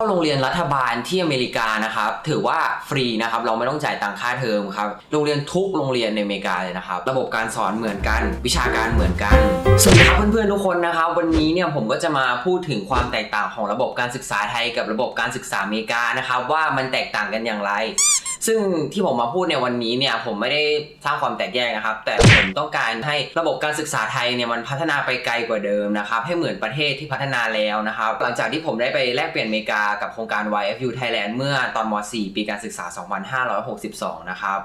ข้าโรงเรียนรัฐบาลที่อเมริกานะครับถือว่าฟรีนะครับเราไม่ต้องจ่ายตังค่าเทอมครับโรงเรียนทุกโรงเรียนในอเมริกาเลยนะครับระบบการสอนเหมือนกัน วิชาการเหมือนกันสวัสดีครับเพื่อนๆทุกคนนะครับวันนี้เนี่ยผมก็จะมาพูดถึงความแตกต่างของระบบการศึกษาไทยกับระบบการศึกษาอเมริกานะครับว่ามันแตกต่างกันอย่างไร ซึ่งที่ผมมาพูดในวันนี้เนี่ยผมไม่ได้สร้างความแตกแยกนะครับ แต่ผมต้องการให้ระบบการศึกษาไทยเนี่ยมันพัฒนาไปไกลกว่าเดิมนะครับ ให้เหมือนประเทศที่พัฒนาแล้วนะครับ หลังจากที่ผมได้ไปแลกเปลี่ยนอเมริกากับโครงการ YFU Thailand เมื่อตอนม .4 ปีการศึกษา 2562 นะครับ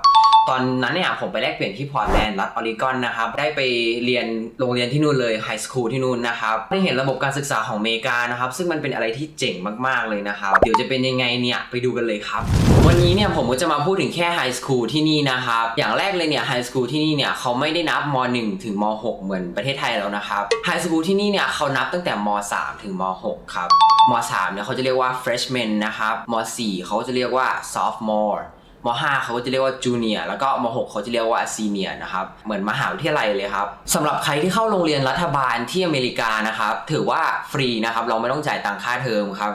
ตอนนั้นเนี่ยผมไปแลกเปลี่ยนที่พอร์ตแลนด์รัฐออริกอนนะครับ ได้ไปเรียนโรงเรียนที่นู่นเลยไฮสคูลที่นู่นนะครับ ได้เห็นระบบการศึกษาของอเมริกานะครับ ซึ่งมันเป็นอะไรที่เจ๋งมากๆเลยนะครับ เดี๋ยวจะเป็นยังไงเนี่ย ไปดูกันเลยครับ วันนี้เนี่ยผมก็จะจะมาพูดถึงแค่ไฮสคูลที่นี่นะครับ อย่างแรกเลยเนี่ยไฮสคูลที่นี่เนี่ยเขาไม่ได้นับม .1 ถึงม .6 เหมือนประเทศไทยแล้วนะครับไฮสคูลที่นี่เนี่ยเขานับตั้งแต่ม .3 ถึงม .6 ครับม .3 เนี่ยเขาจะเรียกว่า freshman นะครับม .4 เขาจะเรียกว่า sophomore ม .5 เขาก็จะเรียกว่าจูเนียร์แล้วก็ม .6 เขาจะเรียกว่าซีเนียร์นะครับ เหมือนมหาวิทยาลัยเลยครับสำหรับใครที่เข้าโรงเรียนรัฐบาลที่อเมริกานะครับ ถือว่าฟรีนะครับ เราไม่ต้องจ่ายตังค่าเทอมครับ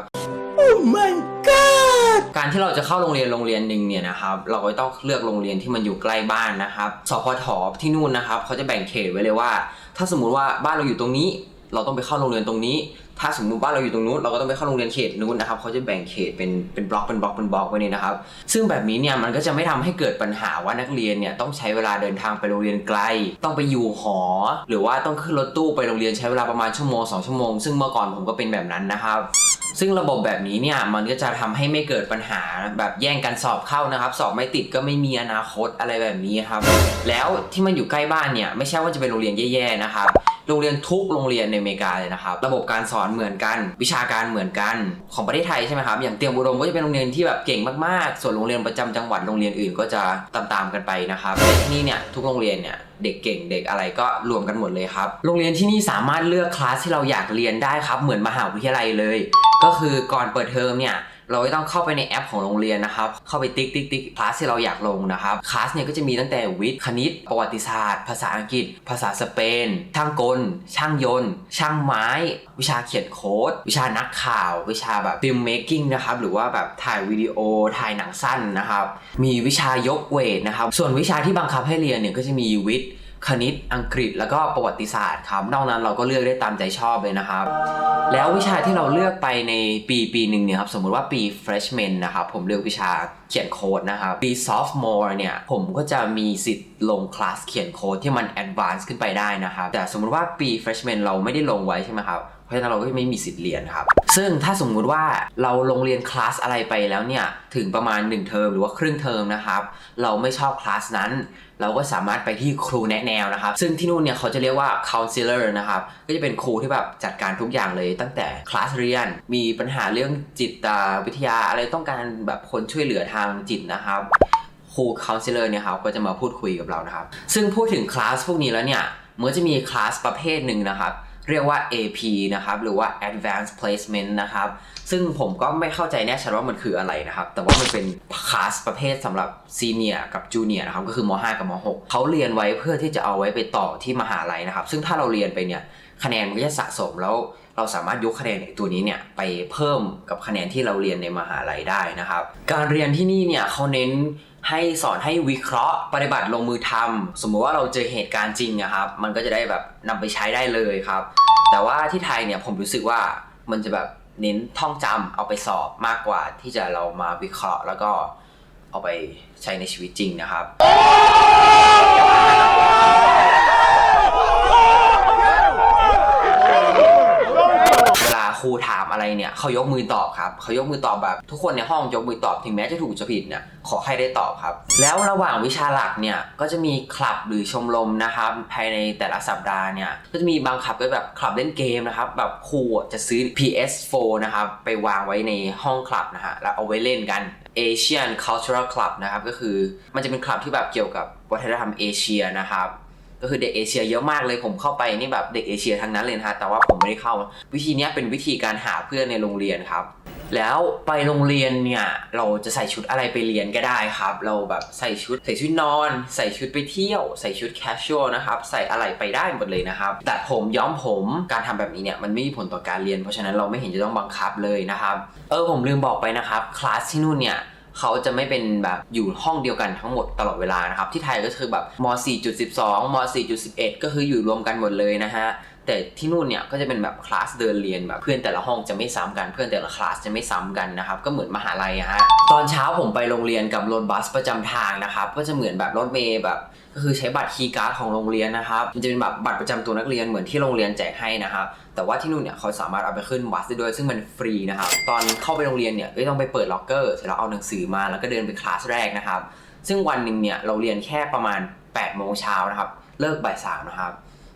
การที่เราจะเข้าโรงเรียนโรงเรียนหนึ่งเนี่ยนะครับเราก็ต้องเลือกโรงเรียนที่มันอยู่ใกล้บ้านนะครับสพทที่นู่นนะครับเขาจะแบ่งเขตไว้เลยว่า ถ้าสมมุติว่าบ้านเราอยู่ตรงนี้ เราต้องไปเข้าโรงเรียนตรงนี้ ถ้าสมมติบ้านเราอยู่ตรงนู้นเราก็ต้องไปเข้าโรงเรียนเขตนู้นนะครับเขาจะแบ่งเขตเป็นเป็นบล็อกเป็นบล็อกเป็นบล็อกไว้เนี่ยนะครับ ซึ่งแบบนี้เนี่ยมันก็จะไม่ทำให้เกิดปัญหาว่านักเรียนเนี่ยต้องใช้เวลาเดินทางไปโรงเรียนไกล ต้องไปอยู่หอ หรือว่าต้องขึ้นรถตู้ไปโรงเรียนใช้เวลาประมาณชั่วโมงสองชั่วโมงซึ่งเมื่อก่อนผมก็เป็นแบบนั้นนะครับ ซึ่งระบบแบบนี้เนี่ยมันก็จะทำให้ไม่เกิดปัญหาแบบแย่งกันสอบเข้านะครับ สอบไม่ติดก็ไม่มีอนาคตอะไรแบบนี้ครับ แล้วที่มันอยู่ใกล้บ้านเนี่ยไม่ใช่ว่าจะเป็นโรงเรียนแย่ๆนะครับโรงเรียนทุกโรงเรียนในอเมริกาเลยนะครับ ระบบการสอนเหมือนกัน วิชาการเหมือนกันของประเทศไทยใช่ไหมครับ อย่างเตรียมอุดมก็จะเป็นโรงเรียนที่แบบเก่งมากๆ ส่วนโรงเรียนประจำจังหวัดโรงเรียนอื่นก็จะตามๆกันไปนะครับที่นี่เนี่ยทุกโรงเรียนเนี่ย เด็กเก่งเด็กอะไรก็รวมกันหมดเลยครับ โรงเรียนที่นี่สามารถเลือกคลาสที่เราอยากเรียนได้ครับ เหมือนมหาวิทยาลัยเลย ก็คือก่อนเปิดเทอมเนี่ย เราต้องเข้าไปในแอปของโรงเรียนนะครับ เข้าไปติ๊กติ๊กติ๊กคลาสที่เราอยากลงนะครับ คลาสเนี่ยก็จะมีตั้งแต่วิทย์คณิต ประวัติศาสตร์ ภาษาอังกฤษ ภาษาสเปน ช่างกล ช่างยนต์ ช่างไม้ วิชาเขียนโค้ด วิชานักข่าว วิชาแบบฟิล์มเมคกิ้งนะครับ หรือว่าแบบถ่ายวิดีโอ ถ่ายหนังสั้นนะครับ มีวิชายกเวทนะครับ ส่วนวิชาที่บังคับให้เรียนเนี่ยก็จะมีวิทย์ คณิตอังกฤษแล้วก็ประวัติศาสตร์ครับ นอกนั้นเราก็เลือกได้ตามใจชอบเลยนะครับ แล้ววิชาที่เราเลือกไปในปีปีหนึ่งเนี่ยครับสมมุติว่าปี freshman นะครับผมเลือกวิชาเขียนโค้ดนะครับปี sophomore เนี่ย ผมก็จะมีสิทธิ์ลงคลาสเขียนโค้ดที่มัน advance ขึ้นไปได้นะครับ แต่สมมุติว่าปี freshman เราไม่ได้ลงไว้ใช่ไหมครับเพราะฉะนั้นเราก็ไม่มีสิทธิ์เรียนครับ ซึ่งถ้าสมมุติว่าเราลงเรียนคลาสอะไรไปแล้วเนี่ย ถึงประมาณ 1 เทอมหรือว่าครึ่งเทอมนะครับ เราไม่ชอบคลาสนั้น เราก็สามารถไปที่ครูแนะแนวนะครับ ซึ่งที่นู่นเนี่ยเขาจะเรียกว่า counselor นะครับ ก็จะเป็นครูที่แบบจัดการทุกอย่างเลย ตั้งแต่คลาสเรียน มีปัญหาเรื่องจิตวิทยาอะไรต้องการแบบคนช่วยเหลือทางางจิตนะครับครู counselor เนี่ยครับก็จะมาพูดคุยกับเรานะครับ ซึ่งพูดถึงคลาสพวกนี้แล้วเนี่ยมันจะมีคลาสประเภทหนึ่งนะครับ เรียกว่า AP นะครับ หรือว่า Advanced Placement นะครับ ซึ่งผมก็ไม่เข้าใจแน่ชัดว่ามันคืออะไรนะครับ แต่ว่ามันเป็นคลาสประเภทสำหรับซีเนียกับจูเนียนะครับ ก็คือม .5 กับม .6 เขาเรียนไว้เพื่อที่จะเอาไว้ไปต่อที่มหาลัยนะครับ ซึ่งถ้าเราเรียนไปเนี่ย คะแนนมันก็จะสะสมแล้วเราสามารถยกคะแนนตัวนี้เนี่ยไปเพิ่มกับคะแนนที่เราเรียนในมหาลัยได้นะครับ การเรียนที่นี่เนี่ยเขาเน้นให้สอนให้วิเคราะห์ปฏิบัติลงมือทำสมมุติว่าเราเจอเหตุการณ์จริงนะครับ มันก็จะได้แบบนำไปใช้ได้เลยครับ แต่ว่าที่ไทยเนี่ยผมรู้สึกว่ามันจะแบบเน้นท่องจำเอาไปสอบมากกว่าที่จะเรามาวิเคราะห์ แล้วก็เอาไปใช้ในชีวิตจริงนะครับ เวลา ครูถามอะไรเนี่ยเขายกมือตอบครับเขายกมือตอบแบบ ทุกคนในห้องยกมือตอบถึงแม้จะถูกจะผิดเนี่ยขอให้ได้ตอบครับ แล้วระหว่างวิชาหลักเนี่ยก็จะมีคลับหรือชมรมนะครับภายในแต่ละสัปดาห์เนี่ยก็จะมีบางคลับก็แบบคลับเล่นเกมนะครับแบบครูจะซื้อ PS4 นะครับไปวางไว้ในห้องคลับนะฮะแล้วเอาไว้เล่นกัน Asian Cultural Club นะครับก็คือมันจะเป็นคลับที่แบบเกี่ยวกับวัฒนธรรมเอเชียนะครับ ก็คือเด็กเอเชียเยอะมากเลยผมเข้าไปนี่แบบเด็กเอเชียทั้งนั้นเลยนะฮะแต่ว่าผมไม่ได้เข้า วิธีนี้เป็นวิธีการหาเพื่อนในโรงเรียนครับ แล้วไปโรงเรียนเนี่ยเราจะใส่ชุดอะไรไปเรียนก็ได้ครับ เราแบบใส่ชุดใส่ชุดนอน ใส่ชุดไปเที่ยว ใส่ชุดแคชชวลนะครับใส่อะไรไปได้หมดเลยนะครับ แต่ผมย้อมผมการทำแบบนี้เนี่ยมันไม่มีผลต่อการเรียน เพราะฉะนั้นเราไม่เห็นจะต้องบังคับเลยนะครับ เออผมลืมบอกไปนะครับคลาสที่นู่นเนี่ย เขาจะไม่เป็นแบบอยู่ห้องเดียวกันทั้งหมดตลอดเวลานะครับ ที่ไทยก็คือแบบม 4.12 ม 4.11 ก็คืออยู่รวมกันหมดเลยนะฮะแต่ที่นู่นเนี่ยก็จะเป็นแบบคลาสเดินเรียนแบบเพื่อนแต่ละห้องจะไม่ซ้ำกันเพื่อนแต่ละคลาสจะไม่ซ้ำกันนะครับก็เหมือนมหาลัยอะฮะตอนเช้าผมไปโรงเรียนกับรถบัสประจำทางนะครับก็จะเหมือนแบบรถเมย์แบบ ก็คือใช้บัตรคีย์การ์ดของโรงเรียนนะครับ มันจะเป็นแบบบัตรประจำตัวนักเรียนเหมือนที่โรงเรียนแจกให้นะครับ แต่ว่าที่นู่นเนี่ยเขาสามารถเอาไปขึ้นบัสได้ด้วยซึ่งมันฟรีนะครับ ตอนเข้าไปโรงเรียนเนี่ยก็ต้องไปเปิดล็อกเกอร์เสร็จแล้วเอาหนังสือมาแล้วก็เดินไปคลาสแรกนะครับ ซึ่งวันหนึ่งเนี่ยเราเรียนแค่ประมาณ8โมงเช้านะครับ เลิกบ่ายสามนะครับ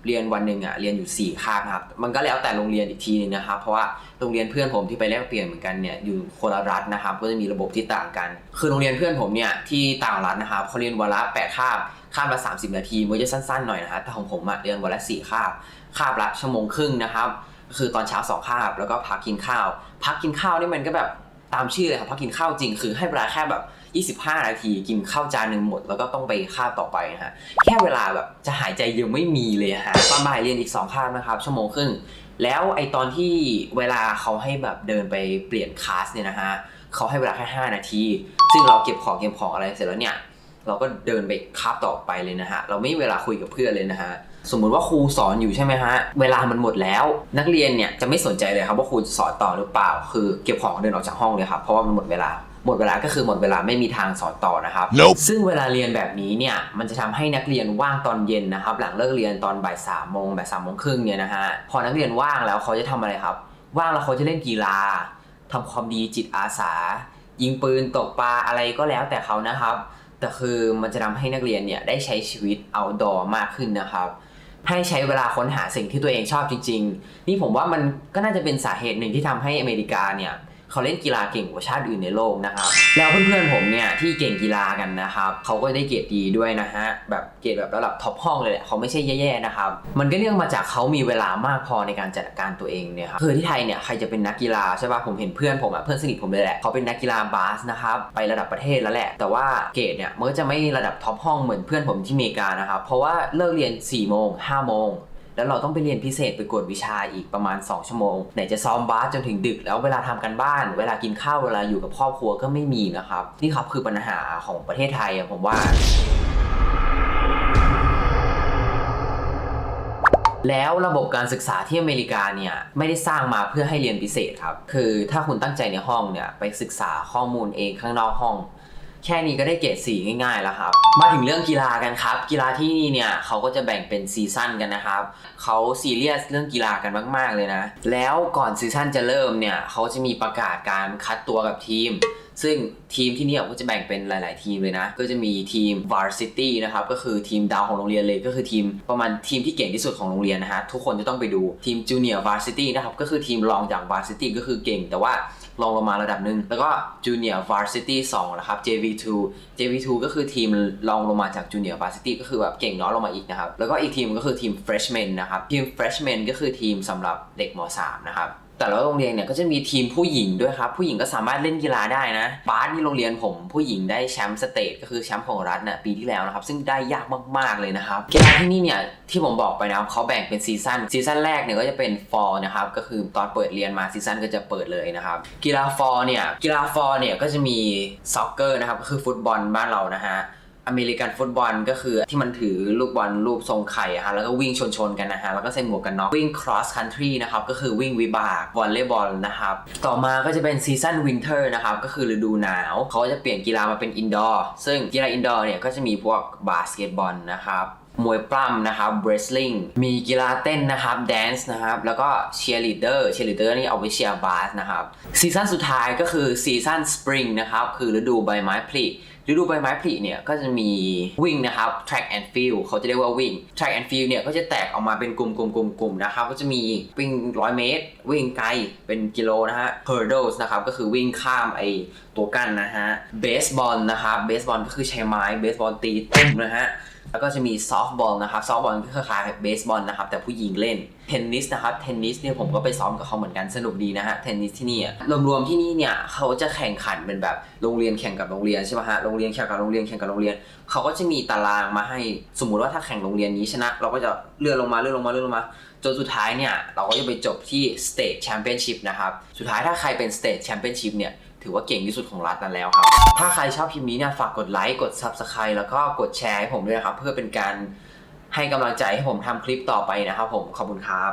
เรียนวันหนึ่งอะเรียนอยู่ 4 คาบนะครับ มันก็แล้วแต่โรงเรียนอีกทีนึงนะครับ เพราะว่าโรงเรียนเพื่อนผมที่ไปแลกเปลี่ยนเหมือนกันเนี่ยอยู่คนละรัฐนะครับ ก็จะมีระบบที่ต่างกัน คือโรงเรียนเพื่อนผมเนี่ยที่ต่างรัฐนะครับเขาเรียนวันละ8คาบคาบละ 30 นาทีมันจะสั้นๆหน่อยนะฮะแต่ของผมอะเรียนวันละ4คาบคาบละชั่วโมงครึ่งนะครับคือตอนเช้าสองคาบแล้วก็พักกินข้าว พักกินข้าวนี่มันก็แบบตามชื่อเลยครับพักกินข้าวจริงคือให้เวลาแค่แบบ 25 นาทีกินข้าวจานหนึ่งหมด แล้วก็ต้องไปคาบต่อไปนะฮะแค่เวลาแบบจะหายใจยังไม่มีเลยฮะตอนบ่ายเรียนอีก2คาบนะครับ ชั่วโมงครึ่งแล้วไอตอนที่เวลาเขาให้แบบเดินไปเปลี่ยนคลาสเนี่ยนะฮะเขาให้เวลาแค่ 5 นาที ซึ่งเราเก็บของเก็บของอะไรเสร็จแล้วเนี่ยเราก็เดินไปคาบต่อไปเลยนะฮะ เราไม่มีเวลาคุยกับเพื่อนเลยนะฮะ สมมุติว่าครูสอนอยู่ใช่ไหมฮะ เวลามันหมดแล้ว นักเรียนเนี่ยจะไม่สนใจเลยครับว่าครูจะสอนต่อหรือเปล่า คือเก็บของเดินออกจากห้องเลยครับ เพราะว่ามันหมดเวลา หมดเวลาก็คือหมดเวลาไม่มีทางสอนต่อนะครับ Nope ซึ่งเวลาเรียนแบบนี้เนี่ยมันจะทำให้นักเรียนว่างตอนเย็นนะครับ หลังเลิกเรียนตอนบ่ายสามโมงบ่ายสามโมงครึ่งเนี่ยนะฮะพอนักเรียนว่างแล้วเขาจะทำอะไรครับ ว่างแล้วเขาจะเล่นกีฬาทำความดีจิตอาสา ยิงปืนตกปลาอะไรก็แล้วแต่เขานะครับ แต่คือมันจะทำให้นักเรียนเนี่ยได้ใช้ชีวิต outdoor มากขึ้นนะครับให้ใช้เวลาค้นหาสิ่งที่ตัวเองชอบจริง ๆ นี่ผมว่ามันก็น่าจะเป็นสาเหตุหนึ่งที่ทำให้อเมริกาเนี่ย เขาเล่นกีฬาเก่งกว่าชาติอื่นในโลกนะครับ แล้วเพื่อนๆผมเนี่ยที่เก่งกีฬากันนะครับเขาก็ได้เกรดดีด้วยนะฮะแบบเกรดแบบระดับท็อปห้องเลยแหละเขาไม่ใช่แย่ๆนะครับมันก็เนื่องมาจากเขามีเวลามากพอในการจัดการตัวเองเนี่ยครับคือที่ไทยเนี่ยใครจะเป็นนักกีฬาใช่ป่ะผมเห็นเพื่อนผมอะเพื่อนสนิทผมเลยแหละเขาเป็นนักกีฬาบาสนะครับไประดับประเทศแล้วแหละ แต่ว่าเกรดเนี่ยมันก็จะไม่ระดับท็อปห้องเหมือนเพื่อนผมที่อเมริกานะครับเพราะว่าเลิกเรียน4ี่โมงห้าโมง แล้วเราต้องไปเรียนพิเศษไปกวดวิชาอีกประมาณ 2 ชั่วโมง ไหนจะซ้อมบาสจนถึงดึก แล้วเวลาทำกันบ้าน เวลากินข้าวเวลาอยู่กับครอบครัวก็ไม่มีนะครับ นี่ครับคือปัญหาของประเทศไทยผมว่าแล้วระบบการศึกษาที่อเมริกาเนี่ยไม่ได้สร้างมาเพื่อให้เรียนพิเศษครับ คือถ้าคุณตั้งใจในห้องเนี่ยไปศึกษาข้อมูลเองข้างนอกห้อง แค่นี้ก็ได้เกรดสีง่ายๆแล้วครับ มาถึงเรื่องกีฬากันครับ กีฬาที่นี่เนี่ยเขาก็จะแบ่งเป็นซีซั่นกันนะครับเขาซีเรียสเรื่องกีฬากันมาก ๆเลยนะ แล้วก่อนซีซั่นจะเริ่มเนี่ยเขาจะมีประกาศการคัดตัวกับทีมซึ่งทีมที่นี่ก็จะแบ่งเป็นหลาย ๆ ทีมเลยนะ ก็จะมีทีม varsity นะครับ ก็คือทีมดาวของโรงเรียนเลย ก็คือทีมประมาณทีมที่เก่งที่สุดของโรงเรียนนะฮะ ทุกคนจะต้องไปดูทีม junior varsity นะครับ ก็คือทีมรองจาก varsity ก็คือเก่ง แต่ว่า ลองลงมาระดับหนึ่งแล้วก็ junior varsity 2 นะครับ JV2 JV2 ก็คือทีมลองลงมาจาก junior varsity ก็คือแบบเก่งน้อยลงมาอีกนะครับ แล้วก็อีกทีมก็คือทีม freshman นะครับ ทีม freshman ก็คือทีมสำหรับเด็กม .3 นะครับ แต่ละโรงเรียนเนี่ยก็จะมีทีมผู้หญิงด้วยครับ ผู้หญิงก็สามารถเล่นกีฬาได้นะบาสที่โรงเรียนผมผู้หญิงได้แชมป์สเตทก็คือแชมป์ของรัฐน่ะปีที่แล้วนะครับ ซึ่งได้ยากมากๆเลยนะครับกีฬาที่นี่เนี่ยที่ผมบอกไปนะครับเขาแบ่งเป็นซีซั่นซีซั่นแรกเนี่ยก็จะเป็นฟอร์นะครับก็คือตอนเปิดเรียนมาซีซั่นก็จะเปิดเลยนะครับกีฬาฟอร์เนี่ยกีฬาฟอร์เนี่ยก็จะมีซ็อกเกอร์นะครับก็คือฟุตบอลบ้านเรานะฮะ อเมริกันฟุตบอลก็คือที่มันถือลูกบอลรูปทรงไข่อะฮะแล้วก็วิ่งชนๆกันนะฮะแล้วก็ใส่หมวกกันน็อกวิ่ง cross country นะครับก็คือวิ่งวิบากวอลเลย์บอลนะครับต่อมาก็จะเป็นซีซันวินเทอร์นะครับก็คือฤดูหนาวเขาจะเปลี่ยนกีฬามาเป็นอินดอร์ซึ่งกีฬาอินดอร์เนี่ยก็จะมีพวกบาสเกตบอลนะครับมวยปล้ำนะครับ wrestling มีกีฬาเต้นนะครับ dance นะครับ แล้วก็ cheerleader cheerleader นี่เอาไว้เชียร์บาสนะครับซีซั่นสุดท้ายก็คือซีซั่น spring นะครับ คือฤดูใบไม้ผลิ ฤดูใบไม้ผลิเนี่ยก็จะมีวิ่งนะครับ track and field เขาจะเรียกว่าวิ่ง track and field เนี่ยก็จะแตกออกมาเป็นกลุ่มๆๆๆนะครับก็จะมีวิ่ง100เมตร วิ่งไกลเป็นกิโลนะฮะ hurdles นะครับก็คือวิ่งข้ามไอตัวกั้นนะฮะ baseball นะครับ baseball ก็คือใช้ไม้ baseball ตีตุ้มนะฮะ แล้วก็จะมีซอฟต์บอลนะครับซอฟต์บอลก็คล้ายๆเบสบอลนะครับแต่ผู้หญิงเล่นเทนนิสนะครับเทนนิสเนี่ยผมก็ไปซ้อมกับเขาเหมือนกันสนุกดีนะฮะเทนนิสที่นี่รวมๆที่นี่เนี่ยเขาจะแข่งขันเป็นแบบโรงเรียนแข่งกับโรงเรียนใช่ไหมฮะโรงเรียนแข่งกับโรงเรียนแข่งกับโรงเรียนเขาก็จะมีตารางมาให้สมมุติว่าถ้าแข่งโรงเรียนนี้ชนะ เราก็จะเลื่อนลงมาเลื่อนลงมาเลื่อนลงมาจนสุดท้ายเนี่ยเราก็จะไปจบที่ State Championship นะครับสุดท้ายถ้าใครเป็น State Championship เนี่ย ถือว่าเก่งที่สุดของรัฐนั้นแล้วครับ ถ้าใครชอบคลิปนี้เนี่ยฝากกดไลค์กด Subscribe แล้วก็กดแชร์ให้ผมด้วยนะครับ เพื่อเป็นการให้กำลังใจให้ผมทำคลิปต่อไปนะครับผมขอบคุณครับ